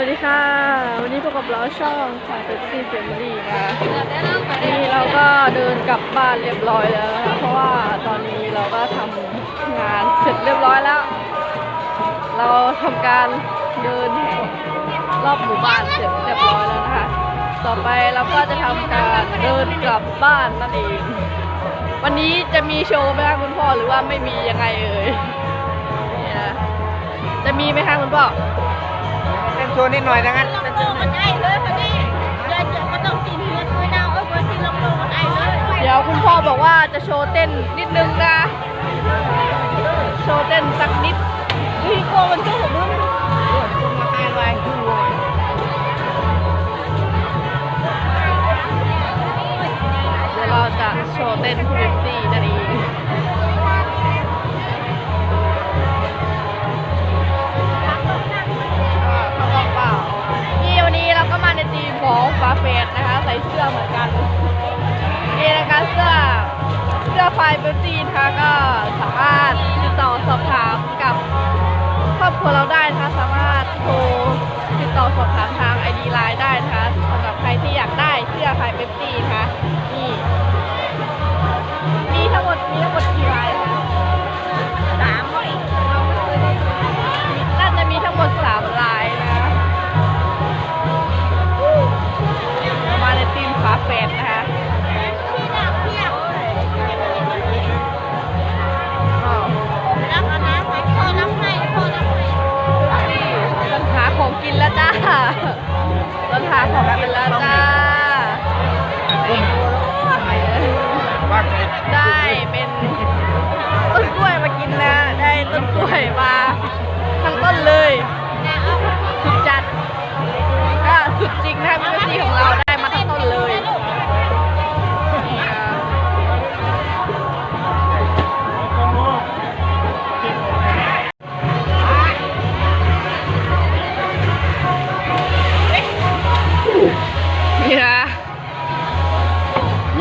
วัสดีค่ะ วันนี้พบกับเราช่องค่ะเ e ปซี่เฟมิลี่นะคะนนี้เราก็เดินกลับบ้านเรียบร้อยแล้วนะคะเพราะว่าตอนนี้เราก็ทำงานเสร็จเรียบร้อยแล้ว เราทำการเดินรอบหมู่บ้านเสร็จเรียบร้อยแล้วนะคะ ต่อไปเราก็จะทำการเดินกลับบ้านนั่นเอง วันนี้จะมีโชว์ไหมคะคุณพ่อหรือว่าไม่มียังไงเอ่ยเนี่ยจะมีไหมคะคุณพ่อ เป็นตัวนิดหน่อยนะงั้นลำโพงมันไอเลยพอดีเดี๋ยเจ็บก็ต้องกินเนื้อคุยดาวเอ้ยวันที่ลำโพงมันไอเลยเดี๋ยวคุณพ่อบอกว่าจะโชว์เต้นนิดนึงนะ โชว์เต้นสักนิดพี่โกมันโชว์ผมด้วย เสื้อไฟเบปซี่นะคะก็สามารถติดต่อสอบถามกับครอบครัวเราได้นะคะสามารถโทรติดต่อสอบถามทางไอดีไลน์ได้นะคะสำหรับใครที่อยากได้เสื้อลายเบปซี่นะคะนี่มีทั้งหมดมีทั้งหมด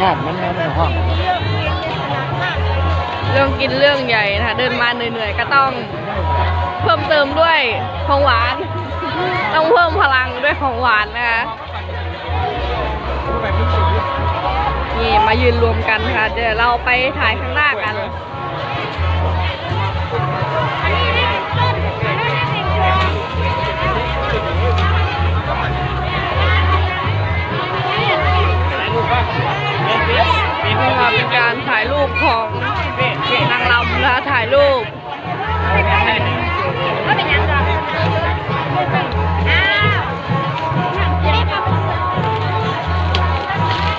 าติมันไม่ได้ห้องเรื่องกินเรื่องใหญ่นะคะเดินมาเหนื่อยๆก็ต้องเพิ่มเติมด้วยของหวาน ต้องเพิ่มพลังด้วยของหวานนะคะนี่มายืนรวมกันค่ะ เดี๋ยวเราไปถ่ายข้างหน้ากัน นี่ค่ะเป็นการถ่ายรูปของนางรำนะคะถ่ายรูปก็เป็นยังไงอ้าว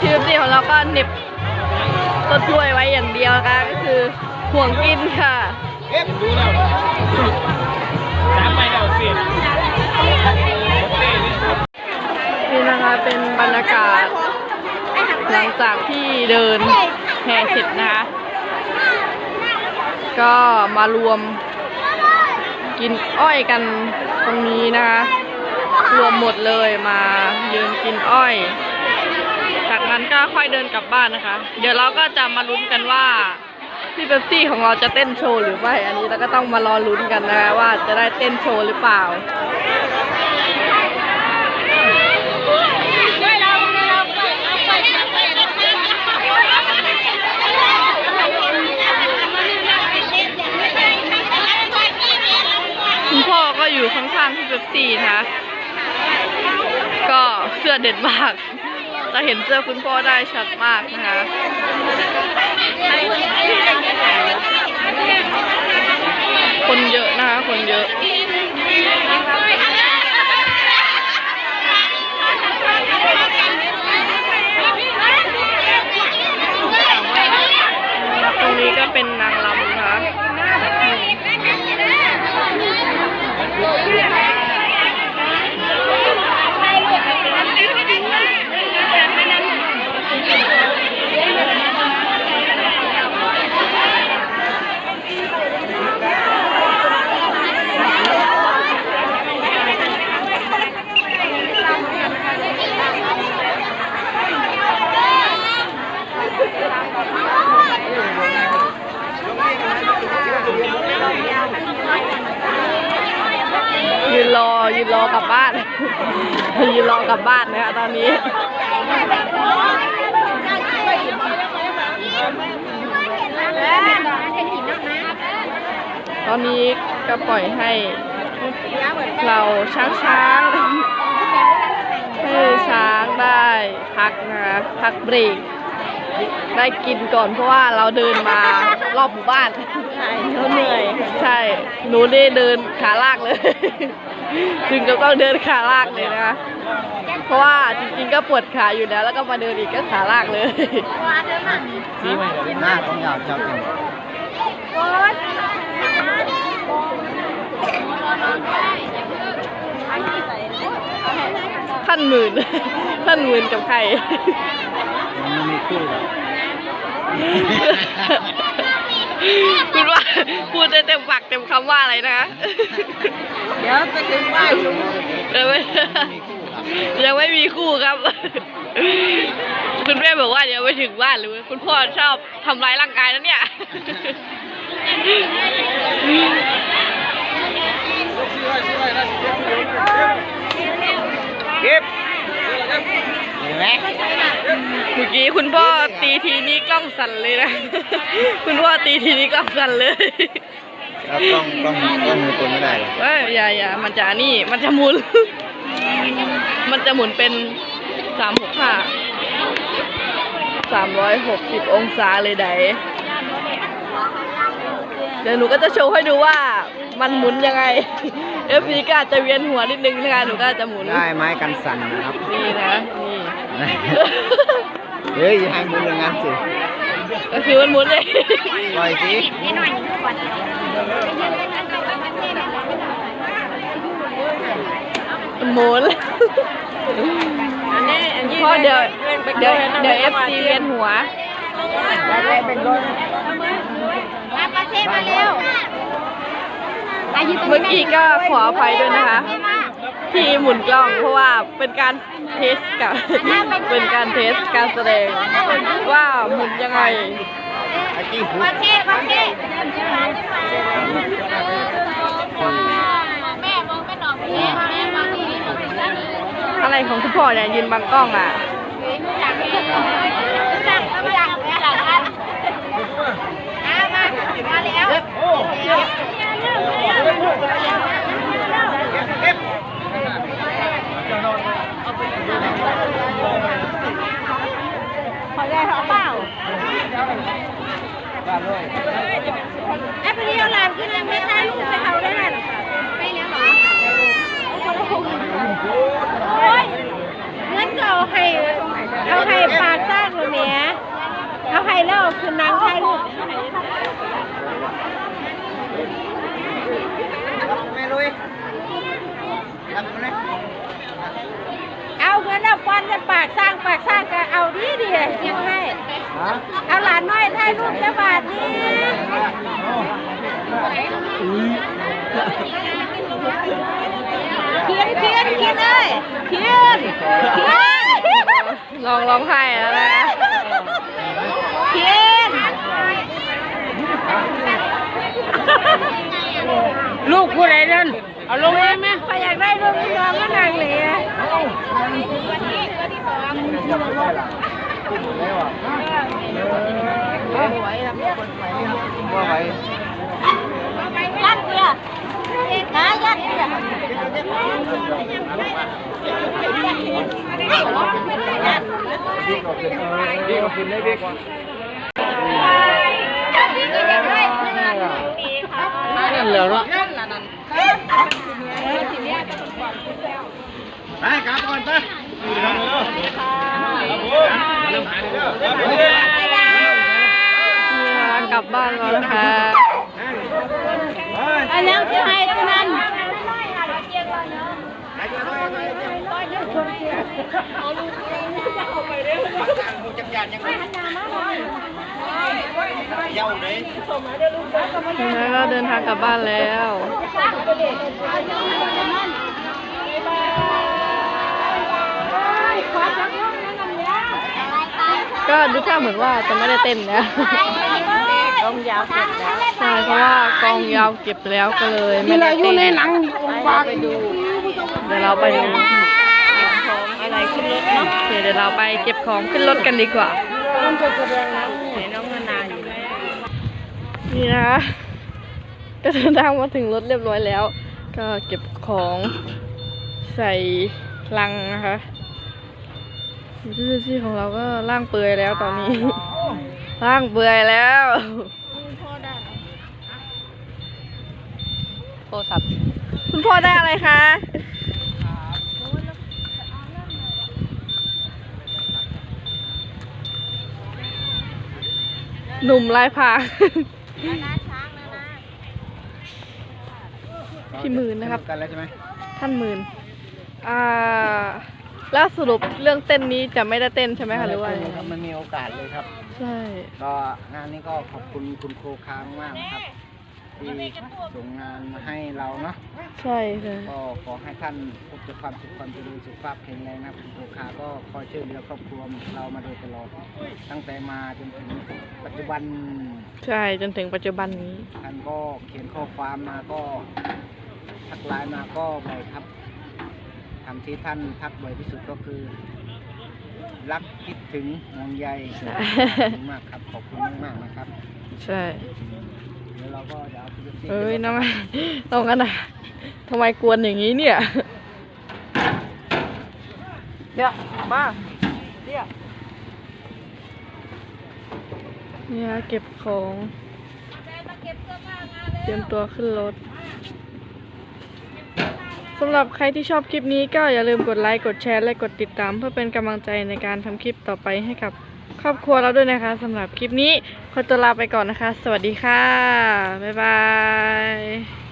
ทีมซีของเราก็เหน็บต้นกล้วยไว้อย่างเดียวนะคะก็คือห่วงกินค่ะเอ๊ะดูแล้วสามใบเดียวเปลี่ยนนี่นะคะเป็นบรรยากาศ หลังจากที่เดินแห่เสร็จนะคะ ก็มารวมกินอ้อยกันตรงนี้นะคะ รวมหมดเลยมายืนกินอ้อย จากนั้นก็ค่อยเดินกลับบ้านนะคะ เดี๋ยวเราก็จะมาลุ้นกันว่าพี่เป๊ปซี่ของเราจะเต้นโชว์หรือไม่ อันนี้เราก็ต้องมารอลุ้นกันนะคะว่าจะได้เต้นโชว์หรือเปล่า ด้วยเราด้วยเราไปเอาไปเอาไป คุณพ่ อก็อยู่ข้างๆพี่เป๊ปซี่นะคะก็เสื้อเด็ดมาก จะเห็นเสื้อคุณพ่อได้ชัดมากนะคะ ยืนรอยืนรอกลับบ้าน ยืนรอกลับบ้านนะคะตอนนี้ตอนนี้จะปล่อยให้เราช้างช้างให้ช้างได้พักนะพักเบรก ได้กินก่อนเพราะว่าเราเดินมารอบหมู่บ้านใช่เขาเหนื่อย ใช่ หนูได้เดินขาลากเลย ถึงก็ต้องเดินขาลากเลยนะคะเพราะว่าจริงๆก็ปวดขาอยู่แล้ว แล้วก็มาเดินอีกก็ขาลากเลยซีไม่ได้หน้าของยาวชอบกินท่านหมื่นท่านหมื่นกับใคร มันมีคู่หรอคุณว่าพูดได้เต็มปากเต็มคำว่าอะไรนะคะ เดี๋ยวไปถึงบ้านลุงยังไม่มีคู่ครับยังไม่มีคู่ครับ คุณแม่บอกว่าเดี๋ยวไปถึงบ้านหรือคุณพ่อชอบทำร้ายร่างกายนะเนี่ยเก็บ เห็นไหมเมื่อกี้คุณพ่อตีทีนี้กล้องสั่นเลยนะ คุณพ่อตีทีนี้กล้องสั่นเลยแล้วต้องต้องต้องมือคนไม่ได้หรอกเอ้ยอย่าอย่ามันจะนี่ มันจะหมุน มันจะหมุนเป็นสามหกห้าสามร้อยหกสิบองศาเลยได เดี๋ยวหนูก็จะโชว์ให้ดูว่ามันหมุนยังไง เอฟซีก็อาจจะเวียนหัวนิดนึงนะคะหนูก็อาจจะหมุนได้ไม้กันสั่นนะครับ นี่นะนี่เฮ้ยอย่าให้มืออย่างนั้นสิก็คือมันหมุนเลยปล่อยสิมันหมุนเพราะเดี๋ยวเดี๋ยวเดี๋ยวเอฟซีเวียนหัวมาประ เทศมาเร็วเมื่อกี้ก็ขออภัยด้วยนะคะ ที่หมุนกล้องเพราะว่าเป็นการเทสกับเป็นการเทสการแสดงว่าหมุนยังไงไอ้กี้หูประเทศประเทศแม่มองไม่หนอกพี่แม่มองที่นี่มองที่นั่นอะไรของคุณพ่อเนี่ยยืนบังกล้องอะ จากจากจากจากอันมามาแล้ว ขอได้หรอเปล่าไอ้พอดีเอาหลานขึ้นมาไม่ได้ลูกไปเขาได้หรอไม่แล้วเหรอโอ้ยเงินเอาให้เอาให้ปากซากเลยเนี้ยเอาให้แล้วคืนน้ำให้ลูก ลุยทำเลยเอาเงินเอาปอนจะปากสร้างปากสร้างก็เอาดีดียังให้ฮะเอาหลานน้อยถ่ายรูปจะบาทนี่เขียนเขียนเขียนเลยเขียนเขียนลองร้องไห้แล้วนะ เขียนลูก ผู้ใดนั่นเอาลงเลยไหมใครอยากได้ลูกน้องก็นางเลยอะว่าไว้ยัดเดียหายัดเดียดีกว่ากินได้ดีกว่านั่นแล้วเนาะไป กลับก่อนไปเริ่มหายเลยเด้อนี่นะคะกลับบ้านแล้วนะคะไปแล้วที่ให้ตัวนั้นเย้าเลยแล้วก็เดินทางกลับบ้านแล้ว ก็ดูท่าเหมือนว่าจะไม่ได้เต้นนะกองยาวเสร็จแล้วใช่เพราะว่ากองยาวเก็บแล้วก็เลยไม่ได้เต้นไปดู เดี๋ยวเราไปดูเก็บของอะไรขึ้นรถเนาะเดี๋ยวเราไปเก็บของขึ้นรถกันดีกว่ามันจะแสดงน้ำไหนน้องนานาอยู่นี่นะคะก็เดินทางมาถึงรถเรียบร้อยแล้ว ก็เก็บของใส่ลังนะคะ พี่ซี่ของเราก็ล่างเปลือยแล้วตอนนี้ล่างเปลือยแล้วโทรศัพท์คุณพ่อได้อะไรคะหนุ่มลายพรางพี่หมื่นนะครับ กันแล้วใช่ไหมท่านหมื่นอ่า แล้วสรุปเรื่องเต้นนี้จะไม่ได้เต้นใช่ไหมคะหรือว่ายังไงครับมันมีโอกาสเลยครับ ใช่ ก็งานนี้ก็ขอบคุณคุณครูค้างมากนะครับที่ส่งงานมาให้เราเนาะใช่ค่ะก็ขอให้ท่านพบแต่ความสุขความเจริญสุขภาพแข็งแรงนะครับคุณครูค้าก็คอยช่วยเหลือครอบครัวเรามาโดยตลอดตั้งแต่มาจนถึงปัจจุบันใช่จนถึงปัจจุบันนี้ท่านก็เขียนข้อความมาก็ทักไลน์มาก็บ่อยครับ คำที่ท่านทักบ่อยที่สุดก็คือ รักคิดถึงห่วงใยขอบคุณมากครับขอบคุณมากๆนะครับใช่เดี๋ยวเราก็จะเอาไปดูสิเอ้ยน้องน้องอันน่ะทำไมกวนอย่างนี้เนี่ยเดี๋ยวมาเดี๋ยวเนี่ยเก็บของ เตรียมตัวขึ้นรถ สำหรับใครที่ชอบคลิปนี้ก็อย่าลืมกดไลค์กดแชร์และกดติดตาม เพื่อเป็นกำลังใจในการทำคลิปต่อไปให้กับครอบครัวเราด้วยนะคะสำหรับคลิปนี้ขอตัวลาไปก่อนนะคะ สวัสดีค่ะ บ๊ายบาย